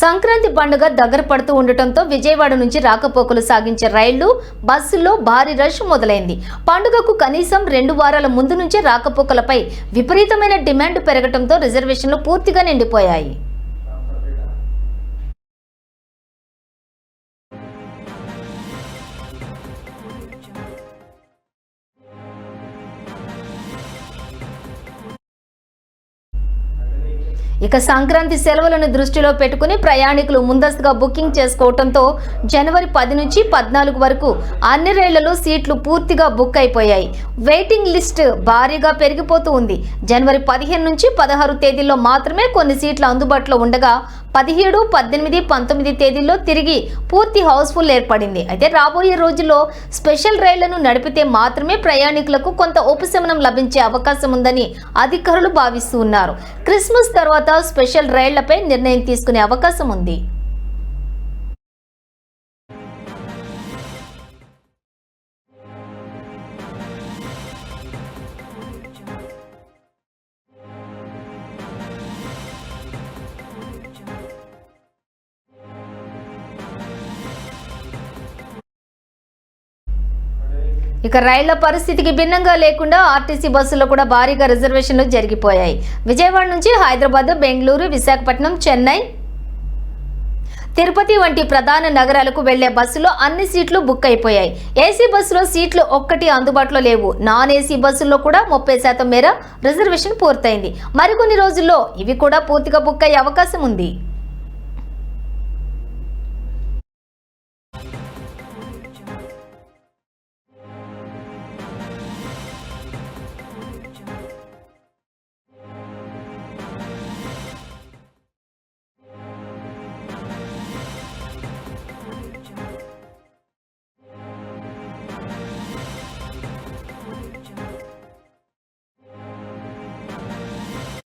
సంక్రాంతి పండుగ దగ్గర పడుతూ ఉండటంతో విజయవాడ నుంచి రాకపోకలు సాగించే రైళ్ళు బస్సుల్లో భారీ రష్ మొదలైంది. పండుగకు కనీసం రెండు వారాల ముందు నుంచే రాకపోకలపై విపరీతమైన డిమాండ్ పెరగడంతో రిజర్వేషన్లు పూర్తిగా నిండిపోయాయి. ఇక సంక్రాంతి సెలవులను దృష్టిలో పెట్టుకుని ప్రయాణికులు ముందస్తుగా బుకింగ్ చేసుకోవడంతో జనవరి పది నుంచి పద్నాలుగు వరకు అన్ని రైళ్ళలో సీట్లు పూర్తిగా బుక్ అయిపోయాయి. వెయిటింగ్ లిస్ట్ భారీగా పెరిగిపోతూ ఉంది. జనవరి పదిహేను నుంచి పదహారు తేదీల్లో మాత్రమే కొన్ని సీట్లు అందుబాటులో ఉండగా పదిహేడు పద్దెనిమిది పంతొమ్మిది తేదీల్లో తిరిగి పూర్తి హౌస్ఫుల్ ఏర్పడింది. అయితే రాబోయే రోజుల్లో స్పెషల్ రైళ్ళను నడిపితే మాత్రమే ప్రయాణికులకు కొంత ఉపశమనం లభించే అవకాశం ఉందని అధికారులు భావిస్తూ ఉన్నారు క్రిస్మస్ తర్వాత స్పెషల్ రైళ్ళపై నిర్ణయం తీసుకునే అవకాశం ఉంది. ఇక రైళ్ళ పరిస్థితికి భిన్నంగా లేకుండా ఆర్టీసీ బస్సుల్లో కూడా భారీగా రిజర్వేషన్లు జరిగిపోయాయి. విజయవాడ నుంచి హైదరాబాద్ బెంగళూరు విశాఖపట్నం చెన్నై తిరుపతి వంటి ప్రధాన నగరాలకు వెళ్ళే బస్సులో అన్ని సీట్లు బుక్ అయిపోయాయి. ఏసీ బస్సులో సీట్లు ఒక్కటి అందుబాటులో లేవు. నాన్ ఏసీ బస్సుల్లో కూడా ముప్పై శాతం మేర రిజర్వేషన్ పూర్తయింది. మరికొన్ని రోజుల్లో ఇవి కూడా పూర్తిగా బుక్ అయ్యే అవకాశం ఉంది.